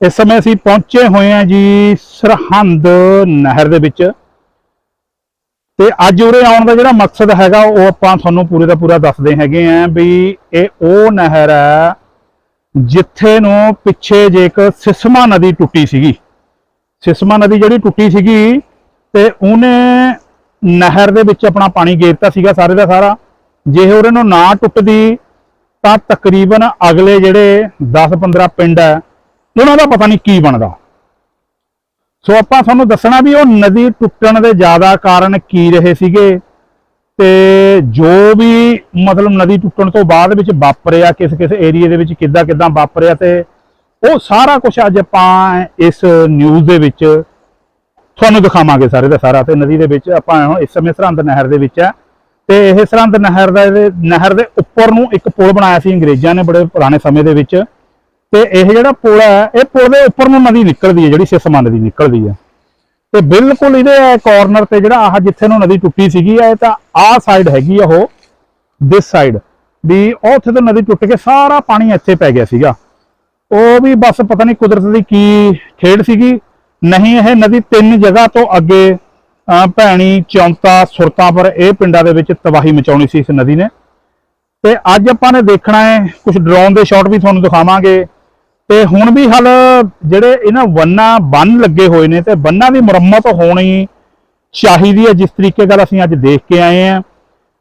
ਇਸ ਸਮੇਂ ਅਸੀਂ ਪਹੁੰਚੇ ਹੋਏ ਹਾਂ ਜੀ ਸਰਹੰਦ ਨਹਿਰ ਦੇ ਵਿੱਚ। ਤੇ ਅੱਜ ਉਰੇ ਆਉਣ ਦਾ ਜਿਹੜਾ ਮਕਸਦ ਹੈਗਾ, ਉਹ ਆਪਾਂ ਤੁਹਾਨੂੰ ਪੂਰੇ ਦਾ ਪੂਰਾ ਦੱਸਦੇ ਹੈਗੇ ਆਂ ਵੀ ਇਹ ਉਹ ਨਹਿਰ ਹੈ ਜਿੱਥੇ ਨੂੰ ਪਿੱਛੇ ਜੇ ਇੱਕ ਸਿਸਮਾ ਨਦੀ ਟੁੱਟੀ ਸੀਗੀ। ਸਿਸਮਾ ਨਦੀ ਜਿਹੜੀ ਟੁੱਟੀ ਸੀਗੀ ਤੇ ਉਹਨੇ ਨਹਿਰ ਦੇ ਵਿੱਚ ਆਪਣਾ ਪਾਣੀ ਗੇਰਤਾ ਸੀਗਾ ਸਾਰੇ ਦਾ ਸਾਰਾ। ਜੇ ਉਹਦੇ ਨੂੰ ਨਾ ਟੁੱਟਦੀ ਤਾਂ ਤਕਰੀਬਨ ਅਗਲੇ ਜਿਹੜੇ 10-15 ਪਿੰਡ ਹੈ ਉਹਨਾਂ ਦਾ ਪਤਾ ਨਹੀਂ ਕੀ ਬਣਦਾ। ਸੋ ਆਪਾਂ ਤੁਹਾਨੂੰ ਦੱਸਣਾ ਵੀ ਉਹ ਨਦੀ ਟੁੱਟਣ ਦੇ ਜ਼ਿਆਦਾ ਕਾਰਨ ਕੀ ਰਹੇ ਸੀਗੇ ਤੇ ਜੋ ਵੀ ਮਤਲਬ ਨਦੀ ਟੁੱਟਣ ਤੋਂ ਬਾਅਦ ਵਿੱਚ ਵਾਪਰਿਆ, ਕਿਸ ਕਿਸ ਏਰੀਏ ਦੇ ਵਿੱਚ ਕਿੱਦਾਂ ਕਿੱਦਾਂ ਵਾਪਰਿਆ ਤੇ ਉਹ ਸਾਰਾ ਕੁਝ ਅੱਜ ਆਪਾਂ ਇਸ ਨਿਊਜ਼ ਦੇ ਵਿੱਚ ਤੁਹਾਨੂੰ ਦਿਖਾਵਾਂਗੇ ਸਾਰੇ ਦਾ ਸਾਰਾ ਤੇ ਨਦੀ ਦੇ ਵਿੱਚ ਆਪਾਂ ਇਸ ਸਮੇਂ ਸਰਹੰਦ ਨਹਿਰ ਦੇ ਵਿੱਚ ਹੈ ਤੇ ਇਹ ਸਰਹੰਦ ਨਹਿਰ ਦਾ ਇਹਦੇ ਨਹਿਰ ਦੇ ਉੱਪਰ ਨੂੰ ਇੱਕ ਪੁਲ ਬਣਾਇਆ ਸੀ, ਅੰਗਰੇਜ਼ਾਂ ਨੇ ਬੜੇ ਪੁਰਾਣੇ ਸਮੇਂ ਦੇ ਵਿੱਚ। ਤੇ ਇਹ ਜਿਹੜਾ ਪੁਲ ਹੈ, ਇਹ ਪੁਲ ਦੇ ਉੱਪਰ ਨੂੰ ਨਦੀ ਨਿਕਲਦੀ ਹੈ, ਜਿਹੜੀ ਸਿਸਮਾ ਨਦੀ ਨਿਕਲਦੀ ਹੈ। ਤੇ ਬਿਲਕੁਲ ਇਹਦੇ ਕਾਰਨਰ ਤੇ ਜਿਹੜਾ ਆਹ ਜਿੱਥੇ ਨੂੰ ਨਦੀ ਟੁੱਟੀ ਸੀਗੀ, ਇਹ ਤਾਂ ਆਹ ਸਾਈਡ ਹੈਗੀ ਆ ਉਹ ਦਿਸ ਸਾਈਡ ਵੀ ਉਹ ਉੱਥੇ ਤੋਂ ਨਦੀ ਟੁੱਟ ਕੇ ਸਾਰਾ ਪਾਣੀ ਇੱਥੇ ਪੈ ਗਿਆ ਸੀਗਾ। ਉਹ ਵੀ ਬਸ ਪਤਾ ਨਹੀਂ ਕੁਦਰਤ ਦੀ ਕੀ ਖੇਡ ਸੀਗੀ। ਨਹੀਂ, ਇਹ ਨਦੀ ਤਿੰਨ ਜਗ੍ਹਾ ਤੋਂ ਅੱਗੇ ਭੈਣੀ, ਚੌਂਤਾ, ਸੁਰਤਾਂ ਪਰ ਇਹ ਪਿੰਡਾਂ ਦੇ ਵਿੱਚ ਤਬਾਹੀ ਮਚਾਉਣੀ ਸੀ ਇਸ ਨਦੀ ਨੇ। ਤੇ ਅੱਜ ਆਪਾਂ ਨੇ ਦੇਖਣਾ ਹੈ ਕੁਝ ਡਰੋਨ ਦੇ ਸ਼ਾਟ ਵੀ ਤੁਹਾਨੂੰ ਦਿਖਾਵਾਂਗੇ। ਤੇ ਹੁਣ ਵੀ ਹਲ ਜਿਹੜੇ ਇਹਨਾਂ ਵੰਨਾ ਬੰਨ ਲੱਗੇ ਹੋਏ ਨੇ ਤੇ ਬੰਨਾਂ ਦੀ ਮੁਰੰਮਤ ਹੋਣੀ ਚਾਹੀਦੀ ਹੈ, ਜਿਸ ਤਰੀਕੇ ਨਾਲ ਅਸੀਂ ਅੱਜ ਦੇਖ ਕੇ ਆਏ ਆ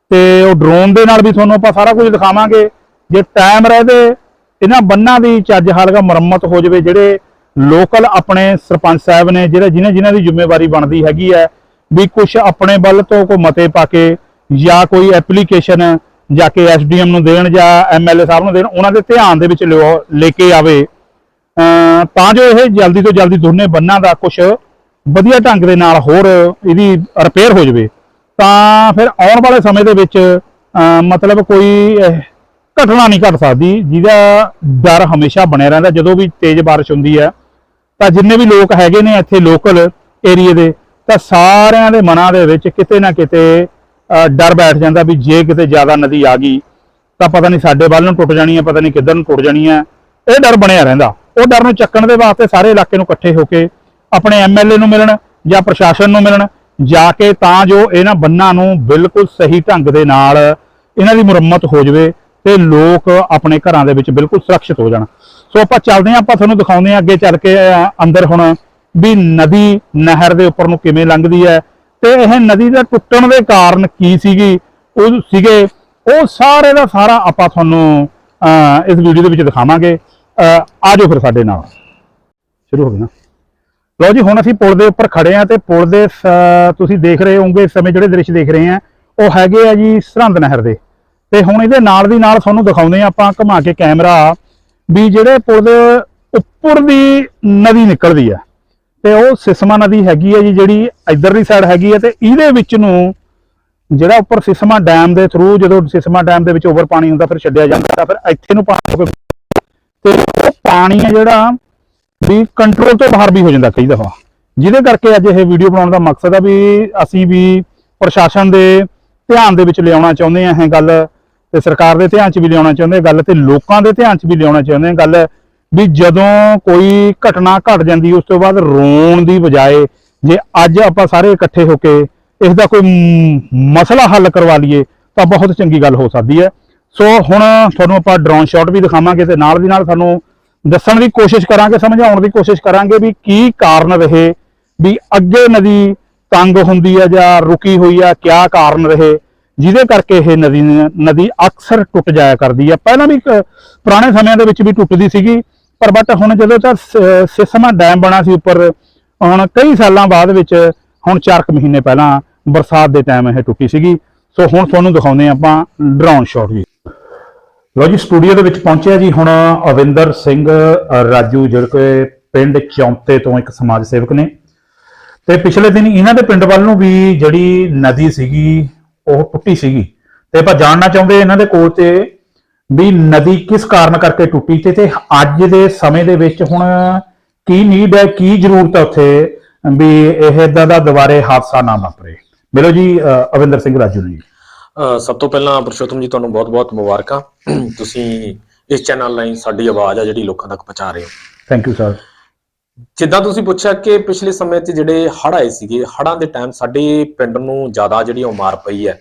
ਤੇ ਉਹ ਡਰੋਨ ਦੇ ਨਾਲ ਵੀ ਤੁਹਾਨੂੰ ਆਪਾਂ ਸਾਰਾ ਕੁਝ ਦਿਖਾਵਾਂਗੇ। ਜੇ ਟਾਈਮ ਰਹਦੇ ਇਹਨਾਂ ਬੰਨਾਂ ਦੀ ਚੱਜ ਹਾਲਗਾ ਮੁਰੰਮਤ ਹੋ ਜਾਵੇ, ਜਿਹੜੇ ਲੋਕਲ ਆਪਣੇ ਸਰਪੰਚ ਸਾਹਿਬ ਨੇ, ਜਿਹੜੇ ਜਿਨ੍ਹਾਂ ਜਿਨ੍ਹਾਂ ਦੀ ਜ਼ਿੰਮੇਵਾਰੀ ਬਣਦੀ ਹੈਗੀ ਹੈ, ਵੀ ਕੁਝ ਆਪਣੇ ਵੱਲ ਤੋਂ ਕੋਈ ਮਤੇ ਪਾ ਕੇ ਜਾਂ ਕੋਈ ਐਪਲੀਕੇਸ਼ਨ ਜਾ ਕੇ ਐਸਡੀਐਮ ਨੂੰ ਦੇਣ ਜਾਂ ਐਮਐਲਏ ਸਾਹਿਬ ਨੂੰ ਦੇਣ, ਉਹਨਾਂ ਦੇ ਧਿਆਨ ਦੇ ਵਿੱਚ ਲਿਓ- ਲੈ ਕੇ ਆਵੇ। ਤਾਂ ਜੋ ਇਹ ਜਲਦੀ ਤੋਂ ਜਲਦੀ ਦੋਨੇ ਬੰਨਾਂ ਦਾ ਕੁਝ ਵਧੀਆ ਢੰਗ ਦੇ ਨਾਲ ਹੋਰ ਇਹਦੀ ਰਿਪੇਅਰ ਹੋ ਜਾਵੇ, ਤਾਂ ਫਿਰ ਆਉਣ ਵਾਲੇ ਸਮੇਂ ਦੇ ਵਿੱਚ ਮਤਲਬ ਕੋਈ ਘਟਨਾ ਨਹੀਂ ਘਟ ਸਕਦੀ, ਜਿਹਦਾ ਡਰ ਹਮੇਸ਼ਾ ਬਣਿਆ ਰਹਿੰਦਾ, ਜਦੋਂ ਵੀ ਤੇਜ਼ ਬਾਰਿਸ਼ ਹੁੰਦੀ ਹੈ, ਤਾਂ ਜਿੰਨੇ ਵੀ ਲੋਕ ਹੈਗੇ ਨੇ ਇੱਥੇ ਲੋਕਲ ਏਰੀਏ ਦੇ, ਤਾਂ ਸਾਰਿਆਂ ਦੇ ਮਨਾਂ ਦੇ ਵਿੱਚ ਕਿਤੇ ਨਾ ਕਿਤੇ ਡਰ ਬੈਠ ਜਾਂਦਾ ਵੀ ਜੇ ਕਿਤੇ ਜ਼ਿਆਦਾ ਨਦੀ ਆ ਗਈ, ਤਾਂ ਪਤਾ ਨਹੀਂ ਸਾਡੇ ਵੱਲ ਨੂੰ ਟੁੱਟ ਜਾਣੀ ਹੈ, ਪਤਾ ਨਹੀਂ ਕਿੱਧਰ ਨੂੰ ਟੁੱਟ ਜਾਣੀ ਹੈ, ਇਹ ਡਰ ਬਣਿਆ ਰਹਿੰਦਾ। ਉਹ ਡਰ ਨੂੰ ਚੱਕਣ ਦੇ ਵਾਸਤੇ ਸਾਰੇ ਇਲਾਕੇ ਨੂੰ ਇਕੱਠੇ ਹੋ ਕੇ ਆਪਣੇ ਐਮਐਲਏ ਨੂੰ ਮਿਲਣ ਜਾਂ ਪ੍ਰਸ਼ਾਸਨ ਨੂੰ ਮਿਲਣ ਜਾ ਕੇ ਤਾਂ ਜੋ ਇਹਨਾਂ ਬੰਨਾਂ ਨੂੰ ਬਿਲਕੁਲ ਸਹੀ ਢੰਗ ਦੇ ਨਾਲ ਇਹਨਾਂ ਦੀ ਮੁਰੰਮਤ ਹੋ ਜਾਵੇ ਤੇ ਲੋਕ ਆਪਣੇ ਘਰਾਂ ਦੇ ਵਿੱਚ ਬਿਲਕੁਲ ਸੁਰੱਖਿਅਤ ਹੋ ਜਾਣ। ਸੋ ਆਪਾਂ ਚੱਲਦੇ ਹਾਂ ਆਪਾਂ ਤੁਹਾਨੂੰ ਦਿਖਾਉਂਦੇ ਹਾਂ ਅੱਗੇ ਚੱਲ ਕੇ ਅੰਦਰ ਹੁਣ ਵੀ ਨਦੀ ਨਹਿਰ ਦੇ ਉੱਪਰ ਨੂੰ ਕਿਵੇਂ ਲੰਘਦੀ ਹੈ ਤੇ ਇਹ ਨਦੀ ਦਾ ਟੁੱਟਣ ਦੇ ਕਾਰਨ ਕੀ ਸੀਗੀ ਉਹ ਸੀਗੇ ਉਹ ਸਾਰੇ ਦਾ ਸਾਰਾ ਆਪਾਂ ਤੁਹਾਨੂੰ ਅਹ, ਇਸ ਵੀਡੀਓ ਦੇ ਵਿੱਚ ਦਿਖਾਵਾਂਗੇ। ਆ ਜਾਓ ਫਿਰ ਸਾਡੇ ਨਾਲ। ਸ਼ੁਰੂ ਹੋ ਗਏ ਨਾ। ਲਓ ਜੀ, ਹੁਣ ਅਸੀਂ ਪੁਲ ਦੇ ਉੱਪਰ ਖੜੇ ਆ ਤੇ ਪੁਲ ਦੇ ਤੁਸੀਂ ਦੇਖ ਰਹੇ ਹੋਵੋਗੇ ਇਸ ਸਮੇਂ ਜਿਹੜੇ ਦ੍ਰਿਸ਼ ਦੇਖ ਰਹੇ ਆ ਉਹ ਹੈਗੇ ਆ ਜੀ ਸਰਹੰਦ ਨਹਿਰ ਦੇ। ਤੇ ਹੁਣ ਇਹਦੇ ਨਾਲ ਦੀ ਨਾਲ ਤੁਹਾਨੂੰ ਦਿਖਾਉਂਦੇ ਆ ਆਪਾਂ ਘੁਮਾ ਕੇ ਕੈਮਰਾ ਵੀ ਜਿਹੜੇ ਪੁਲ ਦੇ ਉੱਪਰ ਦੀ ਨਦੀ ਨਿਕਲਦੀ ਆ। ਤੇ ਉਹ ਸਿਸਮਾ ਨਦੀ ਹੈਗੀ ਹੈ ਜੀ, ਜਿਹੜੀ ਇਧਰਲੀ ਸਾਈਡ ਹੈਗੀ ਹੈ ਤੇ ਇਹਦੇ ਵਿੱਚ ਨੂੰ ਜਿਹੜਾ ਉੱਪਰ ਸਿਸਮਾ ਡੈਮ ਦੇ ਥਰੂ ਜਦੋਂ ਸਿਸਮਾ ਡੈਮ ਦੇ ਵਿੱਚ ਓਵਰ ਪਾਣੀ ਹੁੰਦਾ, ਫਿਰ ਛੱਡਿਆ ਜਾਂਦਾ ਤਾਂ ਫਿਰ ਇੱਥੇ ਨੂੰ ਪਾਣੀ ਹੋ ਤੇ ਪਾਣੀ ਹੈ ਜਿਹੜਾ ਵੀ ਕੰਟਰੋਲ ਤੋਂ ਬਾਹਰ ਵੀ ਹੋ ਜਾਂਦਾ ਕਈ ਦਫਾ। ਜਿਹਦੇ ਕਰਕੇ ਅੱਜ ਇਹ ਵੀਡੀਓ ਬਣਾਉਣ ਦਾ ਮਕਸਦ ਆ ਵੀ ਅਸੀਂ ਵੀ ਪ੍ਰਸ਼ਾਸਨ ਦੇ ਧਿਆਨ ਦੇ ਵਿੱਚ ਲਿਆਉਣਾ ਚਾਹੁੰਦੇ ਆ ਇਹ ਗੱਲ ਤੇ ਸਰਕਾਰ ਦੇ ਧਿਆਨ 'ਚ ਵੀ ਲਿਆਉਣਾ ਚਾਹੁੰਦੇ ਆ ਗੱਲ ਤੇ ਲੋਕਾਂ ਦੇ ਧਿਆਨ 'ਚ ਵੀ ਲਿਆਉਣਾ ਚਾਹੁੰਦੇ ਆ ਗੱਲ ਵੀ ਜਦੋਂ ਕੋਈ ਘਟਨਾ ਘਟ ਜਾਂਦੀ ਉਸ ਤੋਂ ਬਾਅਦ ਰੋਣ ਦੀ ਬਜਾਏ ਜੇ ਅੱਜ ਆਪਾਂ ਸਾਰੇ ਇਕੱਠੇ ਹੋ ਕੇ ਇਸ ਦਾ ਕੋਈ ਮਸਲਾ ਹੱਲ ਕਰਵਾ ਲਈਏ ਤਾਂ ਬਹੁਤ ਚੰਗੀ ਗੱਲ ਹੋ ਸਕਦੀ ਹੈ। ਸੋ ਹੁਣ ਤੁਹਾਨੂੰ ਆਪਾਂ ਡਰੋਨ ਸ਼ਾਟ ਵੀ ਦਿਖਾਵਾਂਗੇ ਤੇ ਨਾਲ ਦੀ ਨਾਲ ਸਾਨੂੰ ਦੱਸਣ ਦੀ ਕੋਸ਼ਿਸ਼ ਕਰਾਂਗੇ, ਸਮਝਾਉਣ ਦੀ ਕੋਸ਼ਿਸ਼ ਕਰਾਂਗੇ ਵੀ ਕੀ ਕਾਰਨ ਰਹੇ, ਵੀ ਅੱਗੇ ਨਦੀ ਤੰਗ ਹੁੰਦੀ ਹੈ ਜਾਂ ਰੁਕੀ ਹੋਈ ਹੈ, ਕਿਆ ਕਾਰਨ ਰਹੇ, ਜਿਹਦੇ ਕਰਕੇ ਇਹ ਨਦੀ ਨਦੀ ਅਕਸਰ ਟੁੱਟ ਜਾਇਆ ਕਰਦੀ ਹੈ। ਪਹਿਲਾਂ ਵੀ ਇੱਕ ਪੁਰਾਣੇ ਸਮਿਆਂ ਦੇ ਵਿੱਚ ਵੀ ਟੁੱਟਦੀ ਸੀਗੀ, ਪਰ ਬਟ ਹੁਣ ਜਦੋਂ ਤਾਂ ਸ- ਸਿਸਮਾ ਡੈਮ ਬਣਾ ਸੀ ਉੱਪਰ, ਹੁਣ ਕਈ ਸਾਲਾਂ ਬਾਅਦ ਵਿੱਚ, ਹੁਣ 4 ਮਹੀਨੇ ਪਹਿਲਾਂ ਬਰਸਾਤ ਦੇ ਟਾਈਮ ਇਹ ਟੁੱਟੀ ਸੀਗੀ। ਸੋ ਹੁਣ ਤੁਹਾਨੂੰ ਦਿਖਾਉਂਦੇ ਹਾਂ ਆਪਾਂ ਡਰੋਨ ਸ਼ਾਟ ਜੀ ਲੋ ਜੀ, ਸਟੂਡੀਓ ਦੇ ਵਿੱਚ ਪਹੁੰਚਿਆ ਜੀ ਹੁਣ ਅਵਿੰਦਰ ਸਿੰਘ ਰਾਜੂ, ਜਿਹੜੇ ਕਿ ਪਿੰਡ ਚੌਂਤੇ ਤੋਂ ਇੱਕ ਸਮਾਜ ਸੇਵਕ ਨੇ। ਤੇ ਪਿਛਲੇ ਦਿਨ ਇਹਨਾਂ ਦੇ ਪਿੰਡ ਵੱਲ ਨੂੰ ਵੀ ਜਿਹੜੀ ਨਦੀ ਸੀਗੀ, ਉਹ ਟੁੱਟੀ ਸੀਗੀ। ਤੇ ਆਪਾਂ ਜਾਣਨਾ ਚਾਹੁੰਦੇ ਇਹਨਾਂ ਦੇ ਕੋਲ ਤੇ ਵੀ ਨਦੀ ਕਿਸ ਕਾਰਨ ਕਰਕੇ ਟੁੱਟੀ ਤੇ ਤੇ ਅੱਜ ਦੇ ਸਮੇਂ ਦੇ ਵਿੱਚ ਹੁਣ ਕੀ ਨੀਡ ਹੈ, ਕੀ ਜ਼ਰੂਰਤ ਹੈ ਉੱਥੇ ਵੀ ਇਹ ਇਦਾਂ ਦਾ ਦੁਬਾਰੇ ਹਾਦਸਾ ਨਾ ਵਾਪਰੇ। ਮਿਲੋ ਜੀ ਅਵਿੰਦਰ ਸਿੰਘ, ਰਾਜੂ ਨੂੰ ਜੀ। ਸਭ ਤੋਂ ਪਹਿਲਾਂ ਪੁਰਸ਼ੋਤਮ ਜੀ ਤੁਹਾਨੂੰ ਬਹੁਤ-ਬਹੁਤ ਮੁਬਾਰਕਾਂ। ਤੁਸੀਂ ਇਸ ਚੈਨਲ ਲਈ ਸਾਡੀ ਆਵਾਜ਼ ਆ ਜਿਹੜੀ ਲੋਕਾਂ ਤੱਕ ਪਹੁੰਚਾ ਰਹੇ ਹੋ। ਥੈਂਕ ਯੂ ਸਰ ਜਿੱਦਾਂ ਤੁਸੀਂ ਪੁੱਛਿਆ ਕਿ ਪਿਛਲੇ ਸਮੇਂ 'ਚ ਜਿਹੜੇ ਹੜ੍ਹ ਆਏ ਸੀਗੇ ਹੜ੍ਹਾਂ ਦੇ ਟਾਈਮ ਸਾਡੇ ਪਿੰਡ ਨੂੰ ਜ਼ਿਆਦਾ ਜਿਹੜੀ ਉਹ ਮਾਰ ਪਈ ਹੈ।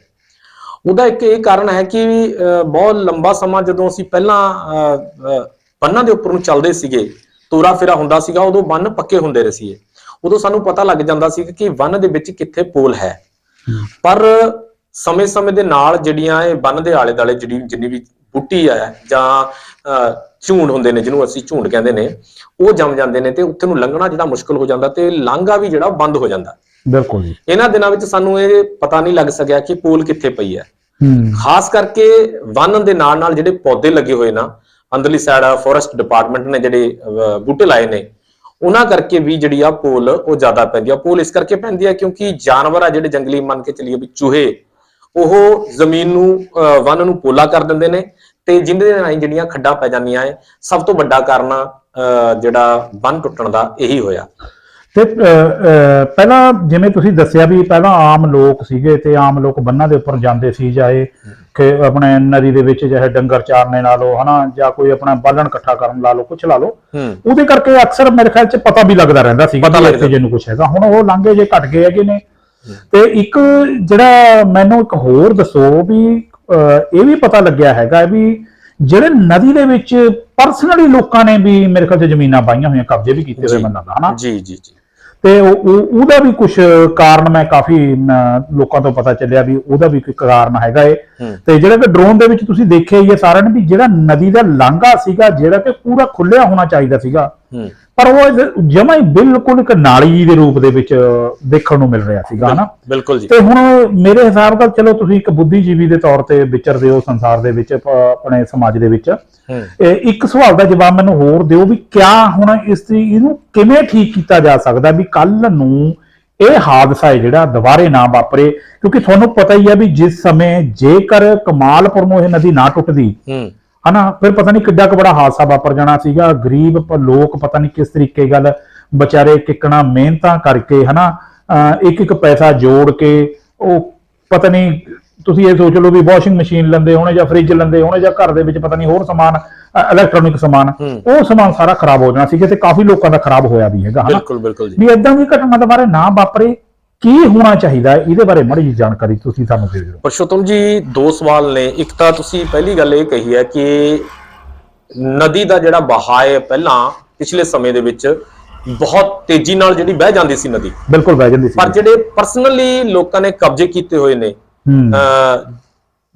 ਉਹਦਾ ਇੱਕ ਇਹ ਕਾਰਨ ਹੈ ਕਿ ਬਹੁਤ ਲੰਬਾ ਸਮਾਂ ਜਦੋਂ ਅਸੀਂ ਪਹਿਲਾਂ ਬੰਨਾਂ ਦੇ ਉੱਪਰ ਨੂੰ ਚੱਲਦੇ ਸੀਗੇ ਤੋਰਾ ਫੇਰਾ ਹੁੰਦਾ ਸੀਗਾ ਉਦੋਂ ਬੰਨ ਪੱਕੇ ਹੁੰਦੇ ਰਹੇ ਸੀ ਉਦੋਂ ਸਾਨੂੰ ਪਤਾ ਲੱਗ ਜਾਂਦਾ ਸੀ ਕਿ ਬੰਨ ਦੇ ਵਿੱਚ ਕਿੱਥੇ ਪੋਲ ਹੈ। ਪਰ ਸਮੇਂ-ਸਮੇਂ ਦੇ ਨਾਲ ਜਿਹੜੀਆਂ ਇਹ ਬੰਨ ਦੇ ਆਲੇ ਦਾਲੇ ਜਿਹੜੀ ਜਿੰਨੀ ਵੀ ਬੂਟੀ ਹੈ ਜਾਂ ਝੂੰਡ ਹੁੰਦੇ ਨੇ ਜਿਹਨੂੰ ਅਸੀਂ ਝੂੰਡ ਕਹਿੰਦੇ ਨੇ ਉਹ ਜੰਮ ਜਾਂਦੇ ਨੇ ਤੇ ਉੱਥੇ ਨੂੰ ਲੰਘਣਾ ਜਿਹੜਾ ਮੁਸ਼ਕਲ ਹੋ ਜਾਂਦਾ ਤੇ ਲਾਂਘਾ ਵੀ ਜਿਹੜਾ ਬੰਦ ਹੋ ਜਾਂਦਾ। ਬਿਲਕੁਲ ਜੀ। ਇਹਨਾਂ ਦਿਨਾਂ ਵਿੱਚ ਸਾਨੂੰ ਇਹ ਪਤਾ ਨਹੀਂ ਲੱਗ ਸਕਿਆ ਕਿ ਪੋਲ ਕਿੱਥੇ ਪਈ ਹੈ। ਖਾਸ ਕਰਕੇ ਵਨ ਦੇ ਨਾਲ ਨਾਲ ਜਿਹੜੇ ਪੌਦੇ ਲੱਗੇ ਹੋਏ ਨਾ ਅੰਦਰਲੀ ਸਾਈਡ ਫੋਰੈਸਟ ਡਿਪਾਰਟਮੈਂਟ ਨੇ ਜਿਹੜੇ ਬੂਟੇ ਲਾਏ ਨੇ ਉਹਨਾਂ ਕਰਕੇ ਵੀ ਜਿਹੜੀ ਆ ਪੋਲ ਉਹ ਜ਼ਿਆਦਾ ਪੈਂਦੀ ਆ। ਪੋਲ ਇਸ ਕਰਕੇ ਪੈਂਦੀ ਆ ਕਿਉਂਕਿ ਜਾਨਵਰ ਆ ਜਿਹੜੇ ਜੰਗਲੀ ਮੰਨ ਕੇ ਚੱਲੀਏ ਵੀ ਚੂਹੇ ਉਹ ਜ਼ਮੀਨ ਨੂੰ ਵਨ ਨੂੰ ਪੋਲਾ ਕਰ ਦਿੰਦੇ ਨੇ ਤੇ ਜਿੰਦੇ ਨਾਲ ਜਿਹੜੀਆਂ ਖੱਡਾਂ ਪੈ ਜਾਂਦੀਆਂ ਐ ਸਭ ਤੋਂ ਵੱਡਾ ਕਾਰਨ ਜਿਹੜਾ ਬੰਨ ਟੁੱਟਣ ਦਾ ਇਹੀ ਹੋਇਆ। ਤੇ ਪਹਿਲਾਂ ਜਿਵੇਂ ਤੁਸੀਂ ਦੱਸਿਆ ਵੀ ਪਹਿਲਾਂ ਆਮ ਲੋਕ ਸੀਗੇ ਤੇ ਆਮ ਲੋਕ ਬੰਨਾਂ ਦੇ ਉੱਪਰ ਜਾਂਦੇ ਸੀ ਚਾਹੇ ਕਿ ਆਪਣੇ ਨਦੀ ਦੇ ਵਿੱਚ ਚਾਹੇ ਡੰਗਰ ਚਾਰਨੇ ਲਾ ਲਓ ਹਨਾ ਜਾਂ ਕੋਈ ਆਪਣਾ ਬਾਲਣ ਇਕੱਠਾ ਕਰਨ ਲਾ ਲਓ ਕੁਛ ਲਾ ਲਓ ਹੂੰ। ਉਹਦੇ ਕਰਕੇ ਅਕਸਰ ਮੇਰੇ ਖਿਆਲ 'ਚ ਪਤਾ ਵੀ ਲੱਗਦਾ ਰਹਿੰਦਾ ਸੀ ਪਤਾ ਲੱਗਦਾ। ਇੱਥੇ ਜਿਹਨੂੰ ਕੁਛ ਹੈਗਾ। ਹੁਣ ਉਹ ਲਾਂਘੇ ਜੇ ਘਟ ਗਏ ਹੈਗੇ ਨੇ ਤੇ ਇੱਕ ਜਿਹੜਾ ਮੈਨੂੰ ਇੱਕ ਹੋਰ ਦੱਸੋ ਵੀ ਇਹ ਵੀ ਪਤਾ ਲੱਗਿਆ ਹੈਗਾ ਵੀ ਜਿਹੜੇ ਨਦੀ ਦੇ ਵਿੱਚ ਪਰਸਨਲੀ ਲੋਕਾਂ ਨੇ ਵੀ ਮੇਰੇ ਖਿਆਲ 'ਚ ਜ਼ਮੀਨਾਂ ਬਾਈਆਂ ਹੋਈਆਂ ਕਬਜ਼ੇ ਵੀ ਕੀਤੇ ਹੋਏ ਜੀ। ਮੰਨਦਾ ਹਨਾ ਜੀ ਜੀ ਜੀ ਤੇ ਉਹ ਉਹ- ਉਹਦਾ ਵੀ ਕੁਝ ਕਾਰਨ ਮੈਂ ਕਾਫੀ ਲੋਕਾਂ ਤੋਂ ਪਤਾ ਚੱਲਿਆ ਵੀ ਉਹਦਾ ਵੀ ਕੋਈ ਕਾਰਨ ਹੈਗਾ ਏ ਹੂੰ ਤੇ ਜਿਹੜਾ ਕਿ ਡਰੋਨ ਦੇ ਵਿੱਚ ਤੁਸੀਂ ਦੇਖਿਆ ਹੀ ਹੈ ਸਾਰਿਆਂ ਨੇ ਵੀ ਜਿਹੜਾ ਨਦੀ ਦਾ ਲਾਂਘਾ ਸੀਗਾ ਜਿਹੜਾ ਕਿ ਪੂਰਾ ਖੁੱਲਿਆ ਹੋਣਾ ਚਾਹੀਦਾ ਸੀਗਾ। ਪਰ ਉਹ ਜਮਾ ਹੀ ਬਿਲਕੁਲ ਇੱਕ ਨਾਲੀ ਦੇ ਰੂਪ ਦੇ ਵਿੱਚ ਦੇਖਣ ਨੂੰ ਮਿਲ ਰਿਹਾ ਸੀਗਾ ਹਨਾ? ਬਿਲਕੁਲ ਜੀ। ਤੇ ਹੁਣ ਮੇਰੇ ਹਿਸਾਬ ਨਾਲ ਚਲੋ ਤੁਸੀਂ ਇੱਕ ਬੁੱਧੀਜੀਵੀ ਦੇ ਤੌਰ ਤੇ ਵਿਚਰਦੇ ਹੋ ਸੰਸਾਰ ਦੇ ਵਿੱਚ ਆਪਣੇ ਸਮਾਜ ਦੇ ਵਿੱਚ। ਇੱਕ ਸਵਾਲ ਦਾ ਜਵਾਬ ਮੈਨੂੰ ਹੋਰ ਦਿਓ ਵੀ ਕਿਆ ਹੁਣ ਇਸ ਇਹਨੂੰ ਕਿਵੇਂ ਠੀਕ ਕੀਤਾ ਜਾ ਸਕਦਾ ਵੀ ਕੱਲ ਨੂੰ ਇਹ ਹਾਦਸਾ ਹੈ ਜਿਹੜਾ ਦੁਬਾਰੇ ਨਾ ਵਾਪਰੇ ਕਿਉਂਕਿ ਤੁਹਾਨੂੰ ਪਤਾ ਹੀ ਹੈ ਵੀ ਜਿਸ ਸਮੇਂ ਜੇਕਰ ਕਮਾਲਪੁਰ ਨੂੰ ਇਹ ਨਦੀ ਨਾ ਟੁੱਟਦੀ ਹੂੰ। ਹਨਾ ਫਿਰ ਪਤਾ ਨਹੀਂ ਕਿੱਡਾ ਕੁ ਬੜਾ ਹਾਦਸਾ ਵਾਪਰ ਜਾਣਾ ਸੀਗਾ। ਗਰੀਬ ਲੋਕ ਪਤਾ ਨਹੀਂ ਕਿਸ ਤਰੀਕੇ ਗੱਲ ਵਿਚਾਰੇ ਕਿੱਕਣਾ ਮਿਹਨਤਾਂ ਕਰਕੇ ਹਨਾ ਇੱਕ ਇੱਕ ਪੈਸਾ ਜੋੜ ਕੇ ਉਹ ਪਤਾ ਨਹੀਂ ਤੁਸੀਂ ਇਹ ਸੋਚ ਲਓ ਵੀ ਵਾਸ਼ਿੰਗ ਮਸ਼ੀਨ ਲੈਂਦੇ ਹੋਣੇ ਜਾਂ ਫ੍ਰਿਜ ਲੈਂਦੇ ਹੋਣੇ ਜਾਂ ਘਰ ਦੇ ਵਿੱਚ ਪਤਾ ਨਹੀਂ ਹੋਰ ਸਮਾਨ ਇਲੈਕਟ੍ਰੋਨਿਕ ਸਮਾਨ। ਉਹ ਸਮਾਨ ਸਾਰਾ ਖਰਾਬ ਹੋ ਜਾਣਾ ਸੀ ਤੇ ਕਾਫੀ ਲੋਕਾਂ ਦਾ ਖਰਾਬ ਹੋਇਆ ਵੀ ਹੈਗਾ ਬਿਲਕੁਲ ਬਿਲਕੁਲ ਜੀ। ਵੀ ਇਦਾਂ ਦੀ ਘਟਨਾ ਦੁਬਾਰੇ ਨਾ ਵਾਪਰੇ ਕੀ ਹੋਣਾ ਚਾਹੀਦਾ ਹੈ ਇਹਦੇ ਬਾਰੇ ਮਾੜੀ ਜਾਣਕਾਰੀ ਤੁਸੀਂ ਸਾਨੂੰ ਦੇ ਦਿਓ। ਪਰਸ਼ੋਤਮ ਜੀ ਦੋ ਸਵਾਲ ਨੇ। ਇੱਕ ਤਾਂ ਤੁਸੀਂ ਪਹਿਲੀ ਗੱਲ ਇਹ ਕਹੀ ਹੈ ਕਿ ਨਦੀ ਦਾ ਜਿਹੜਾ ਵਹਾਅ ਹੈ ਪਹਿਲਾਂ ਪਿਛਲੇ ਸਮੇਂ ਦੇ ਵਿੱਚ ਬਹੁਤ ਤੇਜ਼ੀ ਨਾਲ ਜਿਹੜੀ ਵਹਿ ਜਾਂਦੀ ਸੀ ਨਦੀ। ਬਿਲਕੁਲ ਬਹਿ ਜਾਂਦੀ ਸੀ। ਪਰ ਜਿਹੜੇ ਪਰਸਨਲੀ ਲੋਕਾਂ ਨੇ ਕਬਜ਼ੇ ਕੀਤੇ ਹੋਏ ਨੇ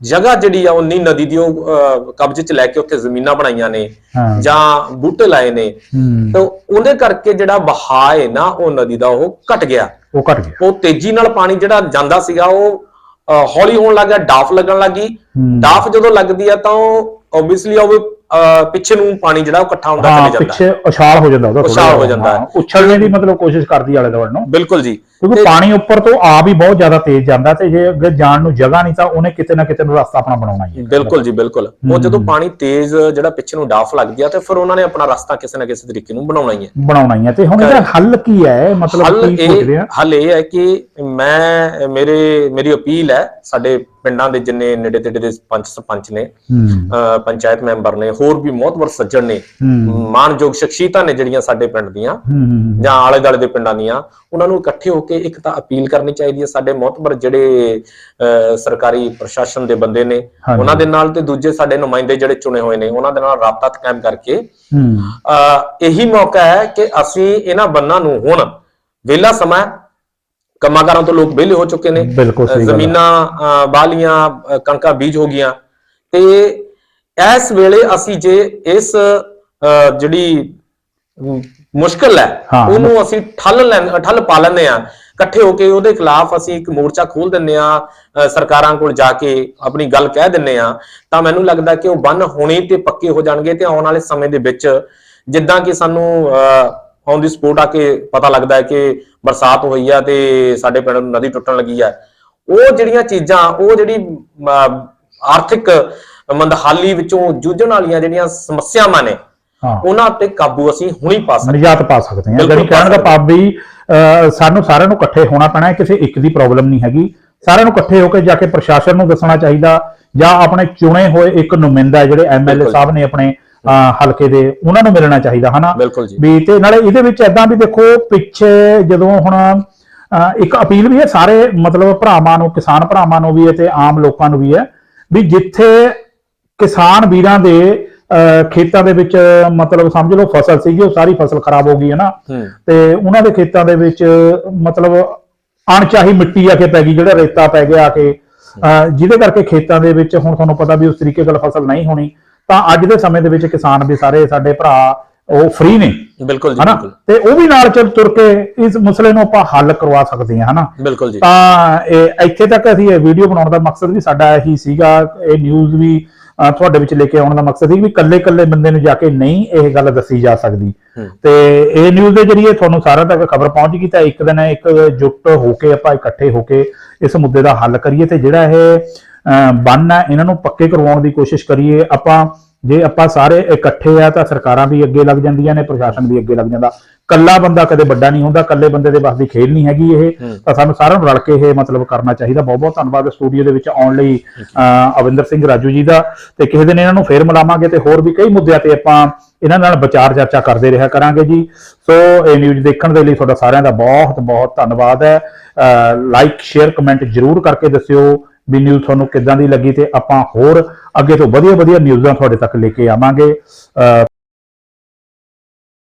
ਜਗ੍ਹਾ ਜਿਹੜੀ ਆ ਉਹ ਨੀ ਨਦੀ ਦੀ ਉਹ ਅਹ, ਕਬਜ਼ੇ 'ਚ ਲੈ ਕੇ ਉੱਥੇ ਜ਼ਮੀਨਾਂ ਬਣਾਈਆਂ ਨੇ ਹਾਂ। ਜਾਂ ਬੂਟੇ ਲਾਏ ਨੇ। ਹੂੰ। ਤਾਂ ਉਹਦੇ ਕਰਕੇ ਜਿਹੜਾ ਵਹਾਅ ਹੈ ਨਾ ਉਹ ਨਦੀ ਦਾ ਉਹ ਘਟ ਗਿਆ। ਉਹ ਘਟ ਗਿਆ। ਉਹ ਤੇਜ਼ੀ ਨਾਲ ਪਾਣੀ ਜਿਹੜਾ ਜਾਂਦਾ ਸੀਗਾ ਉਹ ਅਹ, ਹੌਲੀ ਹੋਣ ਲੱਗ ਗਿਆ ਡਾਫ ਲੱਗਣ ਲੱਗੀ ਹੂੰ। ਡਾਫ ਜਦੋਂ ਲੱਗਦੀ ਆ ਤਾਂ ਉਹ ਆਬਵੀਅਸਲੀ ਉਹ ਅਹ, ਪਿੱਛੇ ਨੂੰ ਪਾਣੀ ਜਿਹੜਾ ਉਹ ਇਕੱਠਾ ਹੁੰਦਾ ਹਾਂ ਚਲੇ ਜਾਂਦਾ। ਪਿੱਛੇ ਉਛਾਲ ਹੋ ਜਾਂਦਾ ਉਹਦਾ ਉਛਾਲ ਹੋ। ਜਾਂਦਾ। ਹੈ। ਹਾਂ, ਉਛਲਣੇ ਦੀ ਮਤਲਬ ਕੋਸ਼ਿਸ਼ ਕਰਦੀ ਆਲੇ ਦੁਆਲੇ ਨੂੰ। ਬਿਲਕੁਲ ਜੀ। ਕਿਉਂਕਿ ਪਾਣੀ ਉੱਪਰ ਤੋਂ ਆ ਵੀ ਬਹੁਤ ਜ਼ਿਆਦਾ ਤੇਜ਼ ਜਾਂਦਾ ਤੇ ਜੇ ਅੱਗੇ ਜਾਣ ਨੂੰ ਜਗ੍ਹਾ ਨਹੀਂ ਤਾਂ ਉਹਨੇ ਕਿਤੇ ਨਾ ਕਿਤੇ ਨੂੰ ਰਸਤਾ ਆਪਣਾ ਬਣਾਉਣਾ ਹੀ ਹੈ। ਬਿਲਕੁਲ ਜੀ ਬਿਲਕੁਲ। ਉਹ ਜਦੋਂ ਪਾਣੀ ਤੇਜ਼ ਜਿਹੜਾ ਪਿੱਛੇ ਨੂੰ ਡਾਫ ਲੱਗ ਗਿਆ ਤੇ ਫਿਰ ਉਹਨਾਂ ਨੇ ਆਪਣਾ ਰਸਤਾ ਕਿਸੇ ਨਾ ਕਿਸੇ ਤਰੀਕੇ ਨੂੰ ਬਣਾਉਣਾ ਹੀ ਹੈ। ਬਣਾਉਣਾ ਹੀ ਹੈ ਤੇ ਹੁਣ ਇਹਦਾ ਹੱਲ ਕੀ ਹੈ? ਮਤਲਬ ਕੀ ਆ? ਹੱਲ ਇਹ ਹੈ ਕਿ ਮੈਂ ਮੇਰੇ ਮੇਰੀ ਅਪੀਲ ਹੈ ਸਾਡੇ ਪਿੰਡਾਂ ਦੇ ਜਿੰਨੇ ਨੇੜੇ ਤੇੜੇ ਦੇ ਪੰਚ ਸਰਪੰਚ ਨੇ ਹੂੰ। ਪੰਚਾਇਤ ਮੈਂਬਰ ਨੇ ਹੋਰ ਵੀ ਮੋਹਤਵਰ ਸੱਜਣ ਨੇ ਹੂੰ। ਮਾਨਯੋਗ ਸ਼ਖਸੀਅਤਾਂ ਨੇ ਜਿਹੜੀਆਂ ਸਾਡੇ ਪਿੰਡ ਦੀਆਂ ਹੂੰ। ਜਾਂ ਆਲੇ ਦੁਆਲੇ ਦੇ ਪਿੰਡਾਂ ਦੀਆਂ ਉਹਨਾਂ ਨੂੰ ਇਕੱਠੇ ਹੋ ਕੇ ਇੱਕ ਤਾਂ ਅਪੀਲ ਕਰਨੀ ਚਾਹੀਦੀ ਹੈ ਸਾਡੇ ਮੋਹਤਵਰ ਜਿਹੜੇ ਸਰਕਾਰੀ ਪ੍ਰਸ਼ਾਸਨ ਦੇ ਬੰਦੇ ਨੇ। ਉਹਨਾਂ ਦੇ ਨਾਲ ਤੇ ਦੂਜੇ ਸਾਡੇ ਨੁਮਾਇੰਦੇ ਜਿਹੜੇ ਚੁਣੇ ਹੋਏ ਨੇ ਉਹਨਾਂ ਦੇ ਨਾਲ ਰਾਬਤਾ ਕਾਇਮ ਕਰਕੇ ਇਹੀ ਮੌਕਾ ਹੈ ਕਿ ਅਸੀਂ ਇਹਨਾਂ ਬੰਨਾਂ ਨੂੰ ਹੁਣ ਵਿਹਲਾ ਸਮਾਂ ਹੈ, ਕੰਮਾਂ ਕਾਰਾਂ ਤੋਂ ਲੋਕ ਵਿਹਲੇ ਹੋ ਚੁੱਕੇ ਨੇ। ਜ਼ਮੀਨਾਂ ਬਾਲੀਆਂ ਕਣਕਾਂ ਬੀਜ ਹੋ ਗਈਆਂ ਤੇ ਇਸ ਵੇਲੇ ਅਸੀਂ ਜੇ ਇਸ ਜਿਹੜੀ ਮੁਸ਼ਕਲ ਹੈ। ਹਾਂ। ਉਹਨੂੰ ਅਸੀਂ ਠੱਲ ਲੈਣ ਠੱਲ ਪਾ ਲੈਂਦੇ ਆ ਇਕੱਠੇ ਹੋ ਕੇ ਉਹਦੇ ਖਿਲਾਫ ਅਸੀਂ ਇੱਕ ਮੋਰਚਾ ਖੋਲ ਦਿੰਦੇ ਆ ਸਰਕਾਰਾਂ ਕੋਲ ਜਾ ਕੇ ਆਪਣੀ ਗੱਲ ਕਹਿ ਦਿੰਦੇ ਆ ਤਾਂ ਮੈਨੂੰ ਲੱਗਦਾ ਕਿ ਉਹ ਬੰਨ ਹੋਣੇ ਤੇ ਪੱਕੇ ਹੋ ਜਾਣਗੇ ਤੇ ਆਉਣ ਵਾਲੇ ਸਮੇਂ ਦੇ ਵਿੱਚ ਜਿੱਦਾਂ ਕਿ ਸਾਨੂੰ ਔਨ ਦੀ ਸਪੋਰਟ ਆ ਕੇ ਪਤਾ ਲੱਗਦਾ ਹੈ ਕਿ ਬਰਸਾਤ ਹੋਈ ਆ ਤੇ ਸਾਡੇ ਪਿੰਡ ਨੂੰ ਨਦੀ ਟੁੱਟਣ ਲੱਗੀ ਆ। ਉਹ ਜਿਹੜੀਆਂ ਚੀਜ਼ਾਂ ਉਹ ਜਿਹੜੀ ਅਮ, ਆਰਥਿਕ ਮੰਦਹਾਲੀ ਵਿੱਚੋਂ ਜੂਝਣ ਵਾਲੀਆਂ ਜਿਹੜੀਆਂ ਸਮੱਸਿਆਵਾਂ ਨੇ ਉਹਨਾਂ ਉੱਤੇ ਕਾਬੂ ਅਸੀਂ ਹੁਣੀ ਪਾ ਸਕਦੇ ਨਿਜਾਤ ਪਾ ਸਕਦੇ ਹਾਂ। ਜਿਹੜੀ ਕਹਿਣ ਦਾ ਪਾ ਭਾਵ ਵੀ ਸਾਨੂੰ ਸਾਰਿਆਂ ਨੂੰ ਇਕੱਠੇ ਹੋਣਾ ਪੈਣਾ ਹੈ ਕਿਸੇ ਇੱਕ ਦੀ ਪ੍ਰੋਬਲਮ ਨਹੀਂ ਹੈਗੀ। ਸਾਰਿਆਂ ਨੂੰ ਇਕੱਠੇ ਹੋ ਕੇ ਜਾ ਕੇ ਪ੍ਰਸ਼ਾਸਨ ਨੂੰ ਦੱਸਣਾ ਚਾਹੀਦਾ ਜਾਂ ਆਪਣੇ ਚੁਣੇ ਹੋਏ ਇੱਕ ਨੁਮਾਇੰਦਾ ਜਿਹੜੇ ਐਮਐਲਏ। ਸਾਹਿਬ ਨੇ ਆਪਣੇ ਹਲਕੇ ਦੇ ਉਹਨਾਂ ਨੂੰ ਮਿਲਣਾ ਚਾਹੀਦਾ ਹਨਾ? ਵੀ ਤੇ ਨਾਲੇ ਇਹਦੇ ਵਿੱਚ ਐਦਾਂ ਵੀ ਦੇਖੋ ਪਿੱਛੇ ਜਦੋਂ ਹੁਣ ਇੱਕ ਅਪੀਲ ਵੀ ਹੈ ਸਾਰੇ ਮਤਲਬ ਭਰਾਵਾਂ ਨੂੰ ਕਿਸਾਨ ਭਰਾਵਾਂ ਨੂੰ ਵੀ ਹੈ ਤੇ ਆਮ ਲੋਕਾਂ ਨੂੰ ਵੀ ਹੈ ਵੀ ਜਿੱਥੇ ਕਿਸਾਨ ਵੀਰਾਂ ਦੇ ਖੇਤਾਂ ਦੇ ਵਿੱਚ ਮਤਲਬ ਸਮਝ ਲਓ ਫਸਲ ਸੀਗੀ ਉਹ ਸਾਰੀ ਫਸਲ ਖਰਾਬ ਹੋ ਗਈ ਹੈ ਨਾ। ਤੇ ਉਹਨਾਂ ਦੇ ਖੇਤਾਂ ਦੇ ਵਿੱਚ ਮਤਲਬ ਅਣਚਾਹੀ ਮਿੱਟੀ ਆ ਕੇ ਪੈ ਗਈ ਜਿਹੜਾ ਰੇਤਾ ਪੈ ਗਿਆ ਆ ਕੇ। ਜਿਹਦੇ ਕਰਕੇ ਖੇਤਾਂ ਦੇ ਵਿੱਚ ਹੁਣ ਤੁਹਾਨੂੰ ਪਤਾ ਵੀ ਉਸ ਤਰੀਕੇ ਨਾਲ ਫਸਲ ਨਹੀਂ ਹੋਣੀ। ਤਾਂ ਅੱਜ ਦੇ ਸਮੇਂ ਦੇ ਵਿੱਚ ਕਿਸਾਨ ਵੀ ਸਾਰੇ ਸਾਡੇ ਭਰਾ ਉਹ ਫ੍ਰੀ ਨੇ। ਬਿਲਕੁਲ ਜੀ ਬਿਲਕੁਲ। ਤੇ ਉਹ ਵੀ ਨਾਲ ਚੱਲ ਤੁਰ ਕੇ ਇਸ ਮਸਲੇ ਨੂੰ ਆਪਾਂ ਹੱਲ ਕਰਵਾ ਸਕਦੇ ਹਾਂ ਹਨਾ? ਬਿਲਕੁਲ ਜੀ। ਤਾਂ ਇਹ ਇੱਥੇ ਤੱਕ ਅਸੀਂ ਇਹ ਵੀਡੀਓ ਬਣਾਉਣ ਦਾ ਮਕਸਦ ਵੀ ਸਾਡਾ ਇਹੀ ਸੀਗਾ। ਇਹ ਨਿਊਜ਼ ਵੀ ਤੁਹਾਡੇ ਵਿੱਚ ਲੈ ਕੇ ਆਉਣ ਦਾ ਮਕਸਦ ਸੀ ਵੀ ਕੱਲੇ ਕੱਲੇ ਬੰਦੇ ਨੂੰ ਜਾ ਕੇ ਨਹੀਂ ਇਹ ਗੱਲ ਦੱਸੀ ਜਾ ਸਕਦੀ। ਤੇ ਇਹ ਨਿਊਜ਼ ਦੇ ਜਰੀਏ ਤੁਹਾਨੂੰ ਸਾਰਿਆਂ ਤੱਕ ਖਬਰ ਪਹੁੰਚ ਗਈ ਤਾਂ ਇੱਕ ਦਿਨ ਇੱਕ ਜੁੱਟ ਹੋ ਕੇ ਆਪਾਂ ਇਕੱਠੇ ਹੋ ਕੇ ਇਸ ਮੁੱਦੇ ਦਾ ਹੱਲ ਕਰੀਏ ਤੇ ਜਿਹੜਾ ਇਹ ਬੰਨ ਹੈ ਇਹਨਾਂ ਨੂੰ ਪੱਕੇ ਕਰਵਾਉਣ ਦੀ ਕੋਸ਼ਿਸ਼ ਕਰੀਏ। ਆਪਾਂ ਜੇ ਆਪਾਂ ਸਾਰੇ ਇਕੱਠੇ ਆ ਤਾਂ ਸਰਕਾਰਾਂ ਵੀ ਅੱਗੇ ਲੱਗ ਜਾਂਦੀਆਂ ਨੇ ਪ੍ਰਸ਼ਾਸਨ ਵੀ ਅੱਗੇ ਲੱਗ ਜਾਂਦਾ। ਕੱਲਾ ਬੰਦਾ ਕਦੇ ਵੱਡਾ ਨਹੀਂ ਹੁੰਦਾ ਕੱਲੇ ਬੰਦੇ ਦੇ ਬਸ ਦੀ ਖੇਡ ਨਹੀਂ ਹੈਗੀ ਇਹ। ਤਾਂ ਸਾਨੂੰ ਸਾਰਿਆਂ ਨੂੰ ਰਲ ਕੇ ਇਹ ਮਤਲਬ ਕਰਨਾ ਚਾਹੀਦਾ। ਬਹੁਤ ਬਹੁਤ ਧੰਨਵਾਦ ਸਟੂਡੀਓ ਦੇ ਵਿੱਚ ਆਉਣ ਲਈ ਅਵਿੰਦਰ ਸਿੰਘ ਰਾਜੂ ਜੀ ਦਾ। ਤੇ ਕਿਸੇ ਦਿਨ ਇਹਨਾਂ ਨੂੰ ਫੇਰ ਮਿਲਾਵਾਂਗੇ ਤੇ ਹੋਰ ਵੀ ਕਈ ਮੁੱਦਿਆਂ ਤੇ ਆਪਾਂ ਇਹਨਾਂ ਨਾਲ ਵਿਚਾਰ ਚਰਚਾ ਕਰਦੇ ਰਿਹਾ ਕਰਾਂਗੇ ਜੀ। ਸੋ ਇਹ ਨਿਊਜ਼ ਦੇਖਣ ਦੇ ਲਈ ਤੁਹਾਡਾ ਸਾਰਿਆਂ ਦਾ ਬਹੁਤ ਬਹੁਤ ਧੰਨਵਾਦ ਹੈ। ਲਾਈਕ ਸ਼ੇਅਰ ਕਮੈਂਟ ਜਰੂਰ ਕਰਕੇ ਦੱਸਿਓ ਵੀ ਨਿਊਜ਼ ਤੁਹਾਨੂੰ ਕਿੱਦਾਂ ਦੀ ਲੱਗੀ ਤੇ ਆਪਾਂ ਹੋਰ ਅੱਗੇ ਤੋਂ ਵਧੀਆ ਵਧੀਆ ਨਿਊਜ਼ਾਂ ਤੁਹਾਡੇ ਤੱਕ ਲੈ ਕੇ ਆਵਾਂਗੇ।